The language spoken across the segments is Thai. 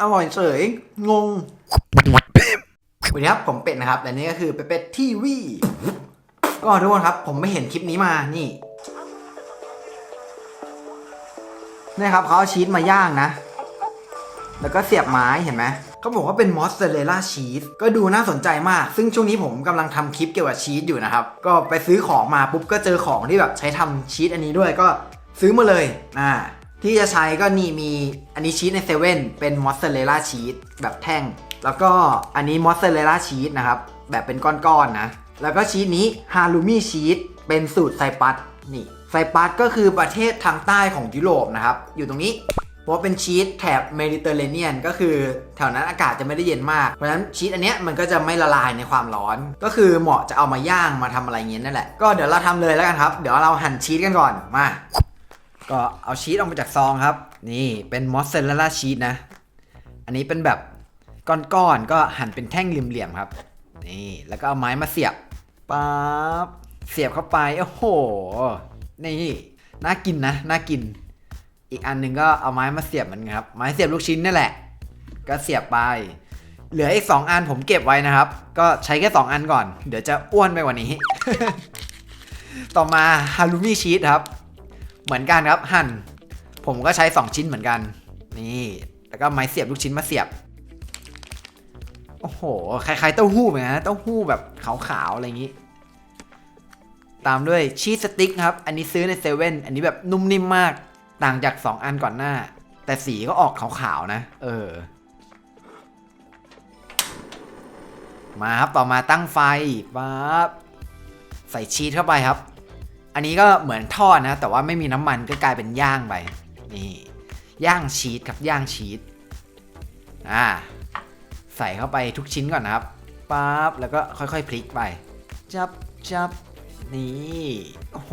อร่อยเฉย งงสวัสดีครับ ผมเป็ดนะครับ และนี่ก็คือเป็ดเป็ดทีวีก็ทุกคนครับ ผมไม่เห็นคลิปนี้มา นี่นี่ครับเขาเอาชีสมาย่างนะ แล้วก็เสียบไม้เห็นไหมเขาบอกว่าเป็นมอสซาเรลล่าชีสก็ดูน่าสนใจมาก ซึ่งช่วงนี้ผมกำลังทำคลิปเกี่ยวกับชีสอยู่นะครับ ก็ไปซื้อของมาปุ๊บก็เจอของที่แบบใช้ทำชีสอันนี้ด้วยก็ซื้อมาเลยอ่า ที่จะใช้ก็นี่มีอันนี้ชีสในเซเว่นเป็นมอสซาเรลล่าชีสแบบแท่ง แล้วก็อันนี้มอสซาเรลล่าชีสนะครับ แบบเป็นก้อนๆนะแล้วก็ชีสนี้ฮาลูมี่ชีสเป็นสูตรไซปัสนี่ไซปัสก็คือประเทศทางใต้ของยุโรปนะครับ อยู่ตรงนี้เพราะเป็นชีสแถบเมดิเตอร์เรเนียน ก็คือแถวนั้นอากาศจะไม่ได้เย็นมาก เพราะฉะนั้นชีสอันเนี้ยมันก็จะไม่ละลายในความร้อน ก็คือเหมาะจะเอามาย่างมาทำอะไรเงี้ยนั่นแหละ ก็เดี๋ยวเราทำเลยแล้วกันครับ เดี๋ยวเราหั่นชีสกันก่อน มา ก็เอาชีสออกมาจากซองครับ นี่เป็นมอสเซาเรลล่าชีสนะ อันนี้เป็นแบบก้อนๆก็หั่นเป็นแท่งเหลี่ยมๆครับ นี่แล้วก็เอาไม้มาเสียบปั๊บเสียบเข้าไปโอ้โห นี่น่ากินนะน่ากิน อีกอันหนึ่งก็เอาไม้มาเสียบเหมือนกันครับ ไม้เสียบลูกชิ้นนี่แหละ ก็เสียบไป เหลืออีก 2 อันผมเก็บไว้นะครับ ก็ใช้แค่ 2 อันก่อน เดี๋ยวจะอ้วนไปกว่านี้ ต่อมาฮารุมิชีสครับ เหมือนกันครับหั่น ผมก็ใช้ 2 ชิ้นเหมือนกัน นี่แล้วก็ไม้เสียบลูกชิ้นมาเสียบ โอ้โหคล้ายๆเต้าหู้เหมือนกันเต้าหู้แบบขาวๆอะไรอย่างนี้ ตามด้วยชีสสติ๊กครับ อันนี้ซื้อในเซเว่นอันนี้แบบนุ่มนิ่มมาก ต่างจาก 2 อันก่อนหน้า แต่สีก็ออกขาวๆนะ เออ มาครับต่อมาตั้งไฟปั๊บใส่ชีสเข้าไปครับ อันนี้ก็เหมือนทอดนะ แต่ว่าไม่มีน้ำมันก็กลายเป็นย่างไปนี่ย่างชีสครับย่างชีสอ่าใส่เข้าไปทุกชิ้นก่อนนะครับปั๊บแล้วก็ค่อยๆพลิกไป จับจับนี่โอ้โห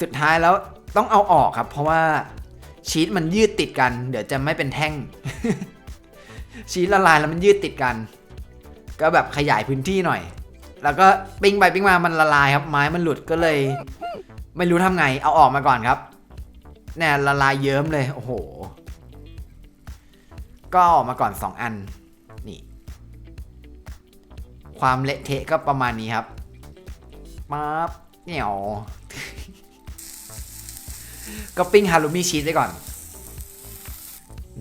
สุดท้ายแล้วต้องเอาออกครับ เพราะว่าชีสมันยืดติดกัน เดี๋ยวจะไม่เป็นแท่ง ชีสละลายแล้วมันยืดติดกัน ก็แบบขยายพื้นที่หน่อย แล้วก็ปิ้งไปปิ้งมามันละลายครับ ไม้มันหลุดก็เลย ไม่รู้ทำไง เอาออกมาก่อนครับเนี่ยละลายเยิ้มเลยโอ้โห ก็ออกมาก่อน 2 อันนี่ ความเละเทะก็ประมาณนี้ครับปั๊บเหนียวก็ปิ้งฮารุมิชีสไว้ก่อน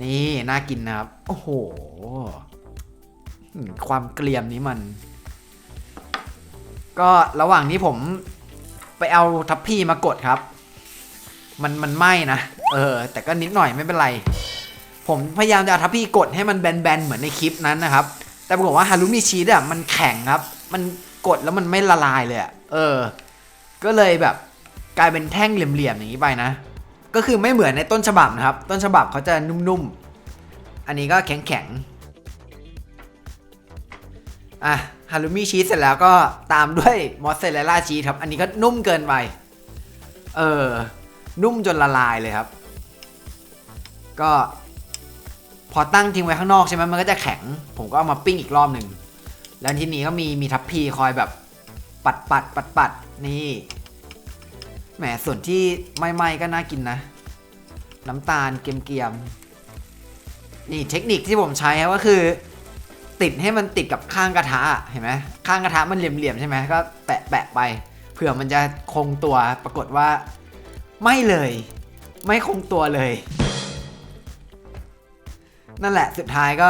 นี่ น่ากินนะครับ โอ้โห ความเกลียมนี้มัน ก็ระหว่างนี้ผมไปเอาทัพพีมากดครับ มันมันไหม้นะ เออ แต่ก็นิดหน่อยไม่เป็นไร ผมพยายามจะเอาทัพพีกดให้มันแบนๆเหมือนในคลิปนั้นนะครับ แต่ปรากฏว่าฮารุมิชีสอะมันแข็งครับ มันกดแล้วมันไม่ละลายเลยอะ เออ ก็เลยแบบกลายเป็นแท่งเหลี่ยมๆอย่างนี้ไปนะ ก็คือไม่เหมือนในต้นฉบับนะครับ ต้นฉบับเขาจะนุ่มๆ อันนี้ก็แข็งๆ อะ ฮารุมิชีสเสร็จแล้วก็ตามด้วยมอสซาเรลล่าชีสครับ อันนี้ก็นุ่มเกินไป เออ นุ่มจนละลายเลยครับ ก็ พอตั้งทิ้งไว้ข้างนอกใช่ไหมมันก็จะแข็ง ผมก็เอามาปิ้งอีกรอบหนึ่ง แล้วทีนี้ก็มีมีทัพพีคอยแบบ ปัดปัดปัดปัดนี่ แหมส่วนที่ไหม้ๆก็น่ากินนะ น้ำตาลเกรียมๆนี่เทคนิคที่ผมใช้ครับก็คือ ติดให้มันติดกับข้างกระทะเห็นไหมข้างกระทะมันเหลี่ยมๆใช่ไหมก็แปะแปะๆไปเผื่อมันจะคงตัวปรากฏว่า ไม่เลย ไม่คงตัวเลย นั่นแหละสุดท้ายก็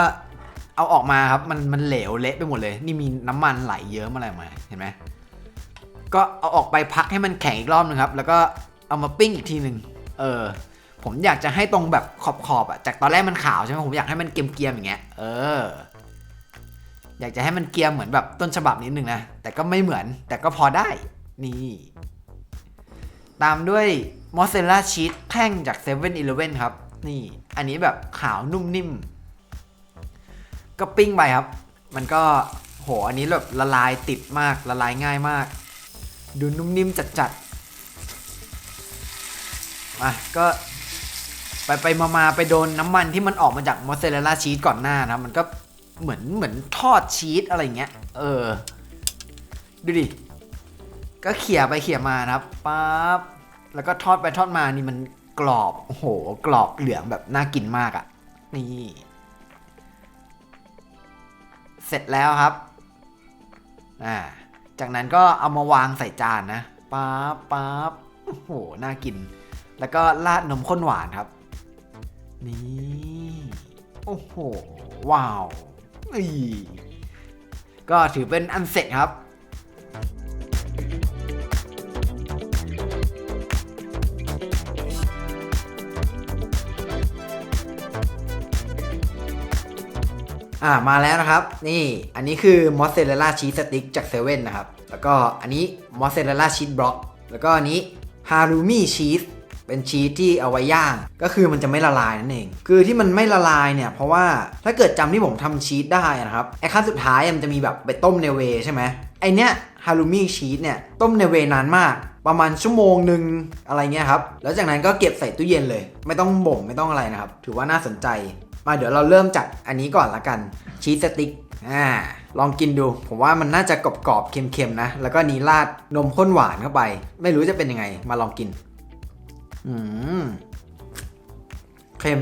เอาออกมาครับมันมันเหลวเละไปหมดเลย นี่มีน้ำมันไหลเยิ้มอะไรมาเห็นไหมก็เอาออกไปพักให้มันแข็งอีกรอบนึงครับ แล้วก็เอามาปิ้งอีกทีหนึ่งเออผมอยากจะให้ตรงแบบขอบขอบๆอะจากตอนแรกมันขาวใช่ไหมผมอยากให้มันเกรียมๆอย่างเงี้ยเออ อยากจะให้มันเกียมเหมือนแบบต้นฉบับนิดนึงนะ แต่ก็ไม่เหมือนแต่ก็พอได้ นี่ ตามด้วยมอสเรลล่าชีสแท่งจาก7 e เ e ่ e อครับ นี่ อันนี้แบบขาวนุ่มนิ่ม ก็ปิ้งไปครับ มันก็โห อันนี้แบบละลายติดมากละลายง่ายมาก ดูนุ่มนิ่มจัดๆมาก็ไปไปมามาไปโดนน้ำมันที่มันออกมาจากมอสเรลล่าชีสก่อนหน้านะ มันก็ เหมือนเหมือนทอดชีสอะไรเงี้ย เออ ดูดิ ก็เขี่ยไปเขี่ยมานะครับปั๊บแล้วก็ทอดไปทอดมานี่มันกรอบโอ้โห กรอบเหลืองแบบน่ากินมากอะ่ะ นี่ เสร็จแล้วครับอ่าจากนั้นก็เอามาวางใส่จานนะปั๊บปั๊บโอ้โห น่ากิน แล้วก็ราดนมข้นหวานครับ นี่ โอ้โห ว้าว อีก็ถือเป็นอันเสร็จครับอ่ามาแล้วนะครับ นี่อันนี้คือมอสซเรลล่าชีสสติ๊กจากเซเว่นนะครับ แล้วก็อันนี้มอสซเรลล่าชีสบล็อก แล้วก็อันนี้ฮารูมิชีส เป็นชีสที่เอาไว้ย่าง ก็คือมันจะไม่ละลายนั่นเอง คือที่มันไม่ละลายเนี่ยเพราะว่าถ้าเกิดจำที่ผมทำชีสได้นะครับไอ้ขั้นสุดท้ายมันจะมีแบบไปต้มในเวใช่ไหมไอเนี้ยฮารูมิชีสเนี่ยต้มในเวนานมากประมาณชั่วโมงหนึ่งอะไรเงี้ยครับ แล้วจากนั้นก็เก็บใส่ตู้เย็นเลย ไม่ต้องบ่มไม่ต้องอะไรนะครับ ถือว่าน่าสนใจ มาเดี๋ยวเราเริ่มจากอันนี้ก่อนละกันชีสสติ๊กอ่าลองกินดู ผมว่ามันน่าจะกรอบๆเค็มๆนะ แล้วก็นี้ราดนมข้นหวานเข้าไป ไม่รู้จะเป็นยังไง มาลองกิน อืมเค็ม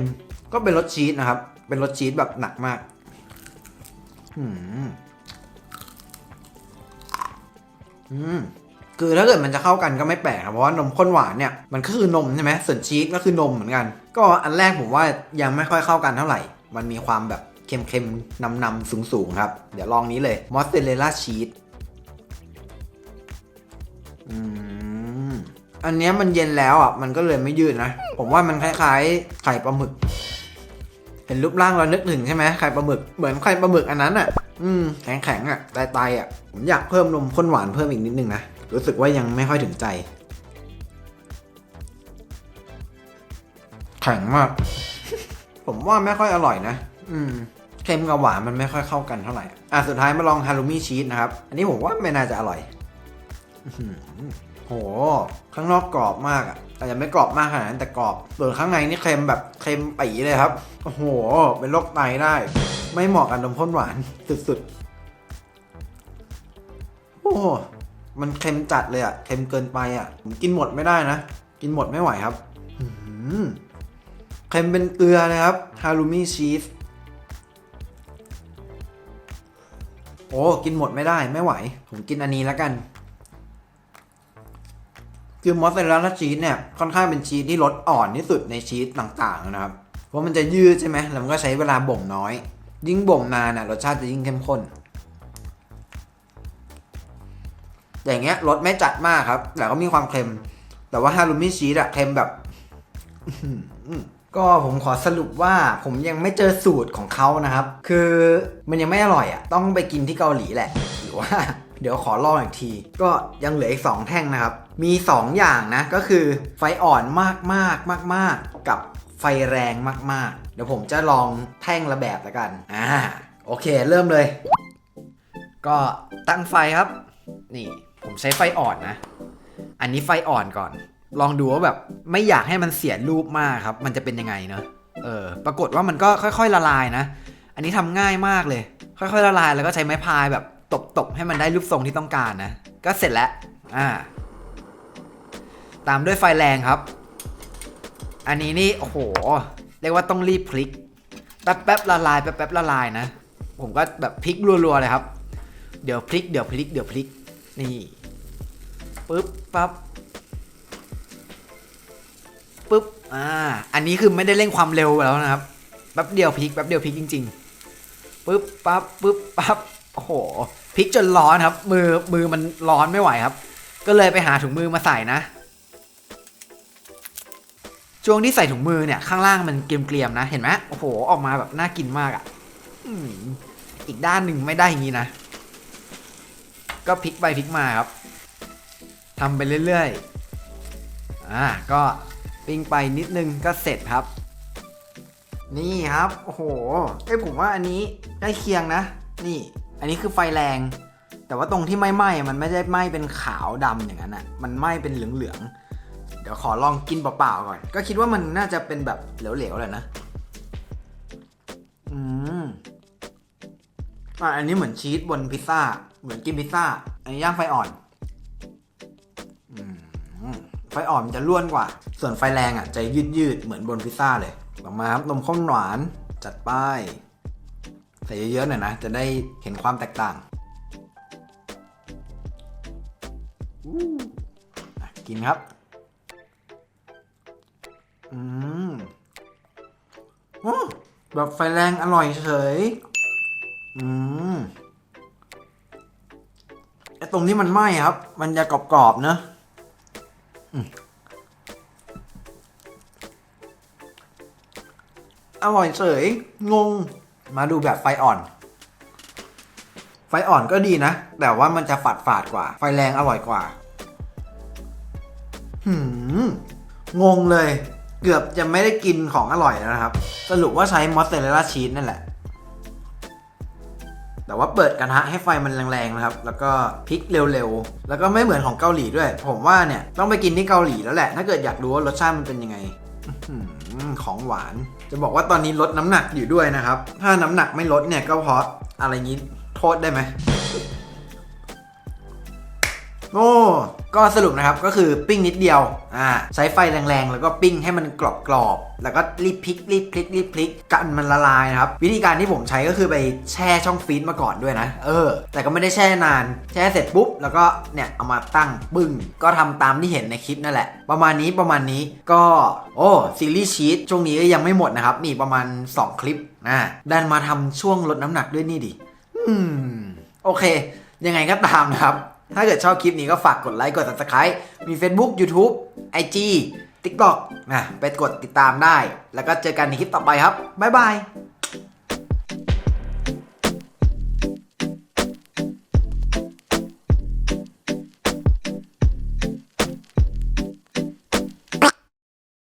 ก็เป็นรสชีสนะครับ เป็นรสชีสแบบหนักมาก อืมอืมคือถ้าเกิดมันจะเข้ากันก็ไม่แปลกครับเพราะว่านมข้นหวานเนี่ยมันก็คือนมใช่ไหมส่วนชีสก็คือนมเหมือนกัน ก็อันแรกผมว่ายังไม่ค่อยเข้ากันเท่าไหร่ มันมีความแบบเค็มๆนำๆสูงๆครับ เดี๋ยวลองนี้เลยมอสซาเรลล่าชีสอืม อันเนี้ยมันเย็นแล้วอะมันก็เลยไม่ยืดนะ ผมว่ามันคล้ายๆ ไข่ปลาหมึก เห็นรูปร่างเรานึกถึงใช่ไหมไข่ปลาหมึกเหมือนไข่ปลาหมึกอันนั้นอะ อืมแข็งๆอะไตๆอะผมอยากเพิ่มนมข้นหวานเพิ่มอีกนิดนึงนะรู้สึกว่ายังไม่ค่อยถึงใจ แข็งมาก ผมว่าไม่ค่อยอร่อยนะอืมเค็มกับหวานมันไม่ค่อยเข้ากันเท่าไหร่อะสุดท้ายมาลองฮารุมิชีสนะครับ อันนี้ผมว่าไม่น่าจะอร่อย อื โห ข้างนอกกรอบมากอะแต่ยังไม่กรอบมากขนาดนั้นแต่กรอบส่วนข้างในนี่เค็มแบบเค็มปีเลยครับ โอ้โห เป็นโรคไตได้ ไม่เหมาะกับนมข้นหวานสุดๆ โอ้โหมันเค็มจัดเลยอะ เค็มเกินไปอะ ผมกินหมดไม่ได้นะ กินหมดไม่ไหวครับเค็มเป็นเกลือเลยครับ ฮารุมิชีส โอ้ กินหมดไม่ได้ไม่ไหว ผมกินอันนี้แล้วกัน คือมอสซาเรลล่าชีสเนี่ยค่อนข้างเป็นชีสที่รสอ่อนที่สุดในชีสต่างๆนะครับ เพราะมันจะยืดใช่ไหมแล้วมันก็ใช้เวลาบ่มน้อย ยิ่งบ่มนานน่ะรสชาติจะยิ่งเข้มข้น อย่างเงี้ยรสไม่จัดมากครับ แต่ก็มีความเค็ม แต่ว่าฮารุมิชีสอะเค็มแบบก็ผมขอสรุปว่าผมยังไม่เจอสูตรของเขานะครับ คือมันยังไม่อร่อยอะต้องไปกินที่เกาหลีแหละ หรือว่า เดี๋ยวขอลองอีกที ก็ยังเหลืออีก 2 แท่งนะครับ มี 2 อย่างนะ ก็คือไฟอ่อนมากมากมากมากกับไฟแรงมากๆ เดี๋ยวผมจะลองแท่งละแบบละกัน อ่า โอเค เริ่มเลย ก็ตั้งไฟครับ นี่ ผมใช้ไฟอ่อนนะ อันนี้ไฟอ่อนก่อน ลองดูว่าแบบไม่อยากให้มันเสียรูปมากครับ มันจะเป็นยังไงเนอะเออ ปรากฏว่ามันก็ค่อยๆละลายนะ อันนี้ทำง่ายมากเลย ค่อยๆละลายแล้วก็ใช้ไม้พายแบบตบๆให้มันได้รูปทรงที่ต้องการนะ ก็เสร็จแล้ว อ่า ตามด้วยไฟแรงครับ อันนี้นี่โอ้โห เรียกว่าต้องรีบพลิก แป๊บๆละลายแป๊บๆละลายนะ ผมก็แบบพลิกรัวๆเลยครับ เดี๋ยวพลิกเดี๋ยวพลิกเดี๋ยวพลิก นี่ปึ๊บปั๊บปึ๊บ อ่า อันนี้คือไม่ได้เร่งความเร็วแล้วนะครับ แป๊บเดียวพลิกแป๊บเดียวพลิกจริงๆ ปึ๊บปั๊บปึ๊บปั๊บ โอ้โห พลิกจนร้อนครับ มือมือมันร้อนไม่ไหวครับ ก็เลยไปหาถุงมือมาใส่นะ ช่วงที่ใส่ถุงมือเนี่ยข้างล่างมันเกรียมๆนะ เห็นไหมโอ้โห ออกมาแบบน่ากินมากอะ่ะอีกด้านหนึ่งไม่ได้อย่างนี้นะ ก็พลิกไปพลิกมาครับทำไปเรื่อยๆ อ่า ก็ปิ้งไปนิดนึงก็เสร็จครับ นี่ครับ โอ้โหเอ้ผมว่าอันนี้ใกล้เคียงนะ นี่ อันนี้คือไฟแรง แต่ว่าตรงที่ไม่ไหม้มันไม่ได้ไหม้เป็นขาวดำอย่างนั้นอะ มันไหม้เป็นเหลืองๆ เดี๋ยวขอลองกินเปล่าๆก่อน ก็คิดว่ามันน่าจะเป็นแบบเหลวๆแหละนะ อืมอะอันนี้เหมือนชีสบนพิซซ่า เหมือนกินพิซซ่า อันนี้ย่างไฟอ่อน อืมไฟอ่อนมันจะล้วนกว่า ส่วนไฟแรงอะจะยืดๆ เหมือนบนพิซซ่าเลยต่อมาครับนมข้นหวานจัดป้ายใส่เยอะๆหน่อยนะ จะได้เห็นความแตกต่างกินครับ อืมโอ้แบบไฟแรงอร่อยเฉย อืมไอตรงที่มันไหม้ครับ มันจะกรอบๆเนอะอร่อยเฉย งง มาดูแบบไฟอ่อน ไฟอ่อนก็ดีนะ แต่ว่ามันจะฝาดฝาดๆกว่า ไฟแรงอร่อยกว่า หืม งงเลย เกือบจะไม่ได้กินของอร่อยแล้วนะครับ สรุปว่าใช้มอสซาเรลล่าชีสนั่นแหละ แต่ว่าเปิดกระทะให้ไฟมันแรงๆนะครับ แล้วก็พลิกเร็วๆ แล้วก็ไม่เหมือนของเกาหลีด้วย ผมว่าเนี่ยต้องไปกินที่เกาหลีแล้วแหละ ถ้าเกิดอยากรู้ว่ารสชาติมันเป็นยังไงของหวาน จะบอกว่าตอนนี้ลดน้ำหนักอยู่ด้วยนะครับ ถ้าน้ำหนักไม่ลดเนี่ยก็เพราะอะไรงี้โทษได้ไหม โอ้ก็สรุปนะครับก็คือปิ้งนิดเดียวอ่าใช้ไฟแรงๆ แล้วก็ปิ้งให้มันกรอบๆแล้วก็รีบพลิกรีบพลิกรีบพลิกกันมันละลายนะครับวิธีการที่ผมใช้ก็คือไปแช่ช่องฟรีซมาก่อนด้วยนะ เออ แต่ก็ไม่ได้แช่นาน แช่เสร็จปุ๊บ แล้วก็เนี่ยเอามาตั้งบึ้งก็ทำตามที่เห็นในคลิปนั่นแหละ ประมาณนี้ประมาณนี้ก็โอ้ซีรีส์ชีตช่วงนี้ก็ยังไม่หมดนะครับมีประมาณ 2 คลิปนะดันมาทำช่วงลดน้ำหนักด้วยนี่ดิอืมโอเค ยังไงก็ตามนะครับ ถ้าเกิดชอบคลิปนี้ก็ฝากกดไลค์กด subscribe มี Facebook YouTube IG TikTok นะไปกดติดตามได้ แล้วก็เจอกันในคลิปต่อไปครับบ๊ายบาย